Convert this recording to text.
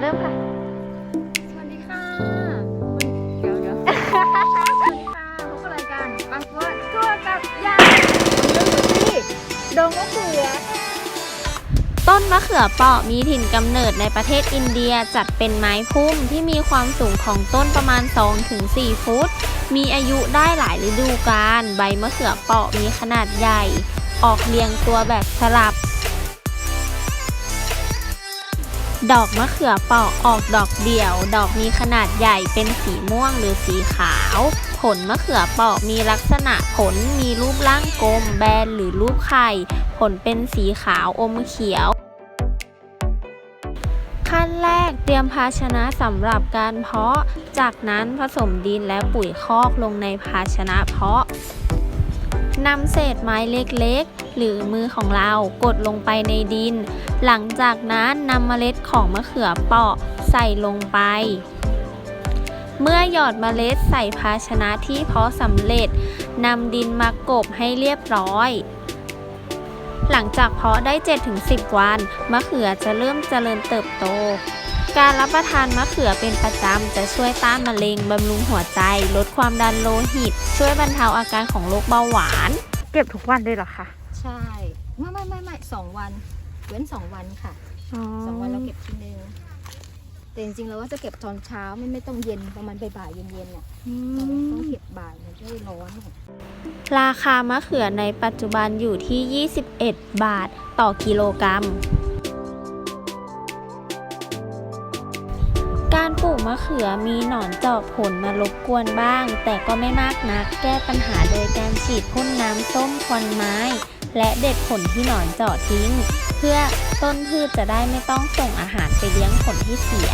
เริ่มค่ะ สวัสดีค่ะเดี๋ยวเดี๋ยวสวัสดีค่ะพบกับรายการบางเฟิร์สทัวร์กับยายวันนเราองดีดงมะเขือค่ะต้นมะเขือเปาะมีถิ่นกำเนิดในประเทศอินเดียจัดเป็นไม้พุ่มที่มีความสูงของต้นประมาณ 2-4 ฟุต มีอายุได้หลายฤดูกาลใบมะเขือเปาะมีขนาดใหญ่ ออกเรียงตัวแบบสลับ ดอกมะเขือเปราะออกดอกเดี่ยว ดอกมีขนาดใหญ่เป็นสีม่วงหรือสีขาว ผลมะเขือเปราะมีลักษณะผลมีรูปร่างกลม แบนหรือรูปไข่ ผลเป็นสีขาวอมเขียว ขั้นแรกเตรียมภาชนะสำหรับการเพาะ จากนั้นผสมดินและปุ๋ยคอกลงในภาชนะเพาะนำเศษไม้เล็กๆ หรือมือของเรากดลงไปในดิน หลังจากนั้นนำเมล็ดของมะเขือเปาะใส่ลงไป เมื่อหยอดเมล็ดใส่ภาชนะที่เพาะสำเร็จนำดินมากบให้เรียบร้อยหลังจากเพาะได้ 7-10 วัน มะเขือจะเริ่มเจริญเติบโต การรับประทานมะเขือเป็นประจำ จะช่วยต้านมะเร็ง บำรุงหัวใจ ลดความดันโลหิต ช่วยบรรเทาอาการของโรคเบาหวาน เก็บทุกวันเลยเหรอคะ ใช่ไม่ไม่ไม่ไม่สองวันเว้นสองวันค่ะสองวันเราเก็บทีนึงแต่จริงๆเราว่าจะเก็บตอนเช้าไม่ไม่ต้องเย็นประมาณบ่ายๆเย็นๆเนี่ยเราต้องเก็บบ่ายมันจะได้ร้อน ราคามะเขือในปัจจุบันอยู่ที่ 21 บาทต่อกิโลกรัม การปลูกมะเขือมีหนอนเจาะผลมารบกวนบ้าง แต่ก็ไม่มากนัก แก้ปัญหาโดยการฉีดพ่นน้ำส้มควันไม้ และเด็ดผลที่หนอนเจาะทิ้ง เพื่อต้นพืชจะได้ไม่ต้องส่งอาหารไปเลี้ยงผลที่เสีย